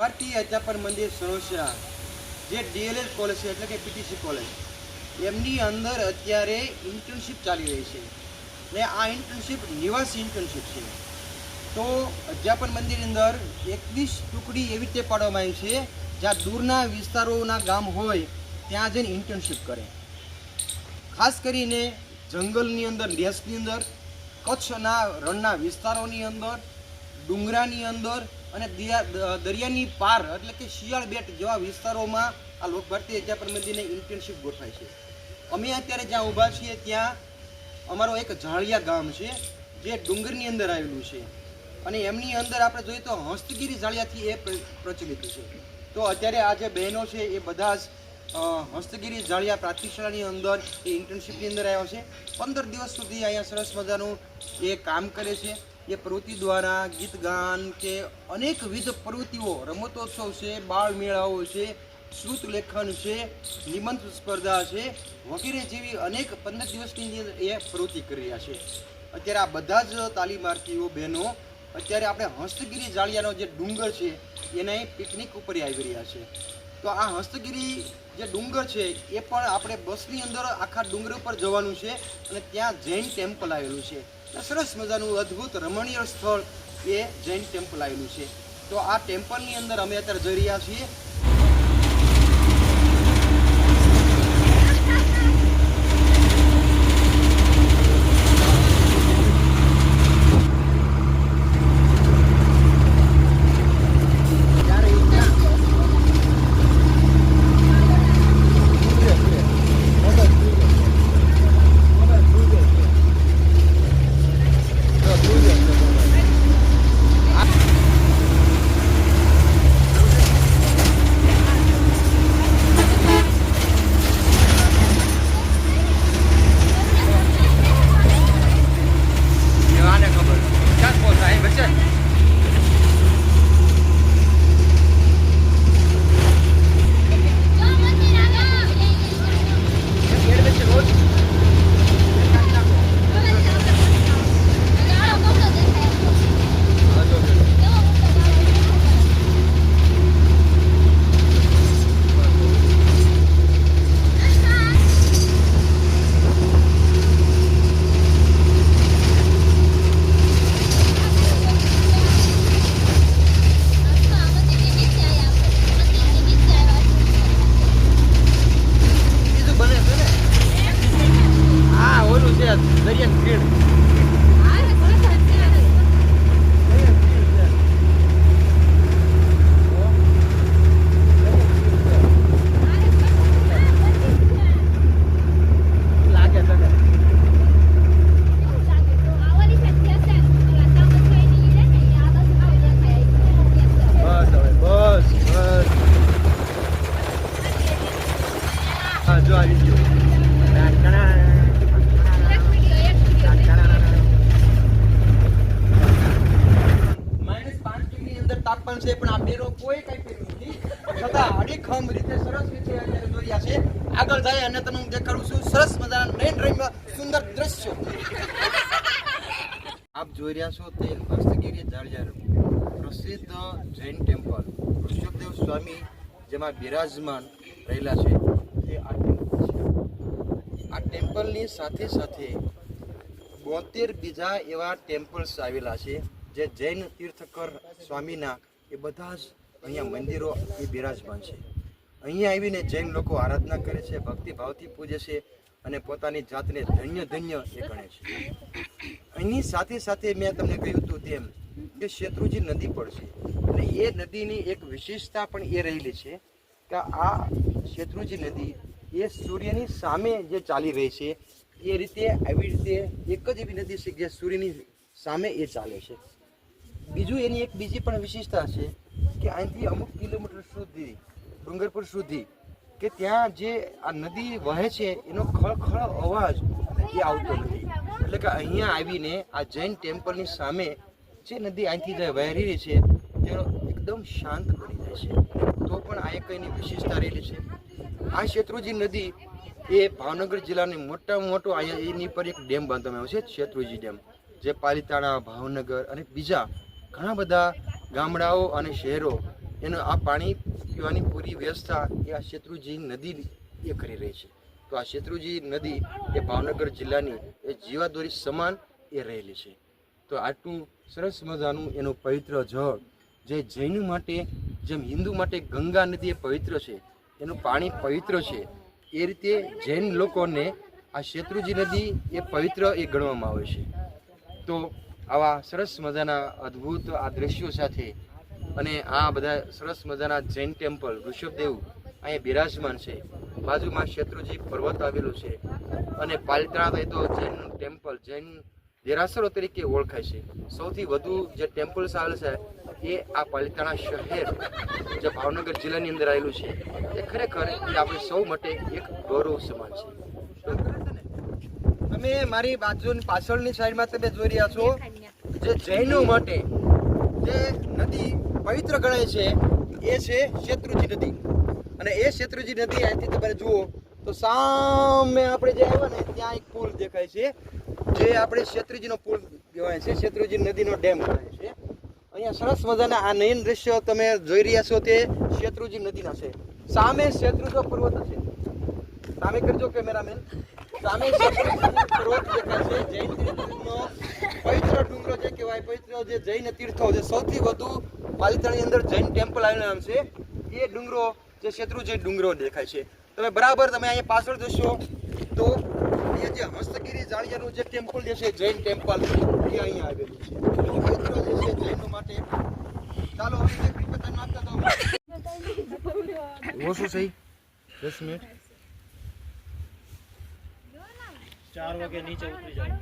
ભારતીય અધ્યાપન મંદિર સરોસરા જે ડીએલએડ કોલેજ છે, એટલે કે પીટીસી કોલેજ. એમની અંદર અત્યારે ઇન્ટર્નશીપ ચાલી રહી છે. ને આ ઇન્ટર્નશીપ નિવાસી ઇન્ટર્નશીપ છે. તો અધ્યાપન મંદિરની અંદર એકવીસ ટુકડી એવી રીતે પાડવામાં આવી છે, જ્યાં દૂરના વિસ્તારોના ગામ હોય, ત્યાં જઈને ઇન્ટર્નશીપ કરે. ખાસ કરીને જંગલની અંદર, દેશની અંદર, કચ્છના રણના વિસ્તારોની અંદર, ડુંગરાની અંદર અને દરિયાની પાર, એટલે કે શિયાળ બેટ જેવા વિસ્તારોમાં આ લોક ભારતીય અધ્યાપન પ્રતિનિધિને ઇન્ટર્નશીપ ગોઠવાય છે. અમે અત્યારે જ્યાં ઊભા છીએ, ત્યાં અમારો એક ઝાળિયા ગામ છે, જે ડુંગરની અંદર આવેલું છે. અને એમની અંદર આપણે જોઈએ તો હસ્તગીરી ઝાળિયાથી એ પ્રચલિત છે. તો અત્યારે આ જે બહેનો છે, એ બધા જ હસ્તગીરી ઝાળિયા પ્રાથમિક શાળાની અંદર એ ઇન્ટર્નશિપની અંદર આવ્યા છે. પંદર દિવસ સુધી અહીંયા સરસ મજાનું એ કામ કરે છે. એ પ્રવૃત્તિ દ્વારા ગીત ગાન કે અનેકવિધ પ્રવૃત્તિઓ, રમતોત્સવ છે, બાળ મેળાઓ છે, શ્રુત લેખન છે નિબંધ સ્પર્ધા છે, વગેરે જેવી અનેક પંદર દિવસની એ પ્રવૃત્તિ કરી રહ્યા છે. અત્યારે આ બધા જ તાલીમાર્થીઓ બહેનો, અત્યારે આપણે હસ્તગીરી જાળિયાનો જે ડુંગર છે, એના પિકનિક ઉપર આવી રહ્યા છે. તો આ હસ્તગીરી જે ડુંગર છે, એ પણ આપણે બસની અંદર આખા ડુંગર ઉપર જવાનું છે અને ત્યાં જૈન ટેમ્પલ આવેલું છે. સરસ મજાનું અદ્ભુત રમણીય સ્થળ એ જૈન ટેમ્પલ આવેલું છે. તો આ ટેમ્પલની અંદર અમે અત્યારે જઈ રહ્યા છીએ આને ખબર ક્યાં પહોંચાય અહીં વચ્ચે પેડ વચ્ચે રોજ હા, જો, જો. બીજું બને છે ને હા ઓલું છે દરિયાની ખીણ લાગે તને બસ હવે બસ બસ હા જો આવી ગયું માઇનસ પાંચ ડિગ્રી અંદર તાપમાન છે, પણ આ બેરો કોઈ કઈ પહેર્યું નથી. છતાં અડીખમ રીતે સરસ રીતે અત્યારે દોર્યા છે. આગળ જાય અને તમને હું દેખાડું છું, સરસ મજાના મેઇન ડ્રોઈંગમાં સુંદર દ્રશ્યો. આપ જોઈ રહ્યા છો તે હસ્તગીરી જાળિયા પ્રસિદ્ધ જૈન ટેમ્પલ, ઋષભદેવ સ્વામી, જેમાં બિરાજમાન રહેલા છે. તે આ ટેમ્પલ છે. આ ટેમ્પલની સાથે સાથે બોતેર બીજા એવા ટેમ્પલ્સ આવેલા છે. જે જૈન તીર્થકર સ્વામીના એ બધા જ અહીંયા મંદિરો એ બિરાજમાન છે. અહીંયા આવીને જૈન લોકો આરાધના કરે છે, ભક્તિભાવથી પૂજે છે અને પોતાની જાતને ધન્ય ધન્ય એ ગણે છે. અહીંની સાથે સાથે મેં તમને કહ્યું હતું તેમ કે શેત્રુજી નદી છે. અને એ નદીની એક વિશેષતા પણ એ રહેલી છે કે આ શેત્રુજી નદી એ સૂર્યની સામે જે ચાલી રહી છે, એ રીતે આવી રીતે એક જ એવી નદી છે જે સૂર્યની સામે એ ચાલે છે. બીજું એની એક બીજી પણ વિશેષતા છે કે અહીંથી અમુક કિલોમીટર સુધી, ડુંગરપુર સુધી, કે ત્યાં જે આ નદી વહે છે, એનો ખળખળ અવાજ એ આવતો નથી. એટલે કે અહીંયા આવીને આ જૈન ટેમ્પલની સામે જે નદી અહીંથી જે વહેરી રહી છે, તેનો એકદમ શાંત બની જાય છે. તો પણ આ એક એની વિશેષતા રહેલી છે. આ શેત્રુજી નદી એ ભાવનગર જિલ્લાની મોટામાં મોટો અહીંયા એની પર એક ડેમ બાંધવામાં આવ્યો છે, શેત્રુજી ડેમ, જે પાલિતાણા, ભાવનગર અને બીજા ઘણા બધા ગામડાઓ અને શહેરો એનું આ પાણી પીવાની પૂરી વ્યવસ્થા એ આ શેત્રુજી નદી એ કરી રહી છે. તો આ શેત્રુજી નદી એ ભાવનગર જિલ્લાની એ જીવાદોરી સમાન એ રહેલી છે. તો આટલું સરસ મજાનું એનું પવિત્ર જળ જે જૈન માટે જેમ હિન્દુ માટે ગંગા નદી એ પવિત્ર છે, એનું પાણી પવિત્ર છે, એ રીતે જૈન લોકોને આ શેત્રુજી નદી એ પવિત્ર એ ગણવામાં આવે છે. તો આવા સરસ મજાના અદ્ભુત આ દ્રશ્યો સાથે અને આ બધા સરસ મજાના જૈન ટેમ્પલ, ઋષભદેવ અહીંયા બિરાજમાન છે. બાજુમાં શેત્રુજી પર્વત આવેલો છે અને પાલિતાણા તો જૈન ટેમ્પલ, જૈન દેરાસરો તરીકે ઓળખાય છે. સૌથી વધુ જે ટેમ્પલ્સ આવેલ છે એ આ પાલિતાણા શહેર, જે ભાવનગર જિલ્લાની અંદર આવેલું છે. એ ખરેખર એ આપણે સૌ માટે એક ગૌરવ સમાન છે. તમે મારી બાજુની પાછળની સાઈડમાં તમે જોઈ રહ્યા છો. જે જૈનો માટે જે નદી પવિત્ર ગણાય છે, એ છે શેત્રુજી નદી. અને એ શેત્રુજી નદી અહીંથી તમે જુઓ તો સામે આપણે જે આવ્યા ને, ત્યાં એક પુલ દેખાય છે, જે આપણે શેત્રુજીનો પુલ કહેવાય છે, શેત્રુજી નદીનો ડેમ ગણાય છે. અહીંયા સરસ મજાના આ નયન દ્રશ્યો તમે જોઈ રહ્યા છો તે શેત્રુજી નદીના છે. સામે શેત્રુજો પર્વત છે સામે કરજો કેમેરામેન. સામે પર્વત દેખાય છે જૈન તીર્થનો પવિત્ર ડુંગરો જે કહેવાય પવિત્ર જે જૈન તીર્થો જે સૌથી વધુ પાલિતાણાની અંદર જૈન ટેમ્પલ આવેલા છે. એ ડુંગરો જે શેત્રુજી ડુંગરો દેખાય છે. તમે બરાબર તમે અહીંયા પાછળ જશો તો અહીંયા જે હસ્તગીરી જાળિયાનું જે ટેમ્પલ જે છે જૈન ટેમ્પલ એ અહીંયા આવેલું છે. પવિત્ર જે છે જૈનો માટે ચાલો હવે દસ મિનિટ. ચાર વાગે નીચે ઉતરી જાય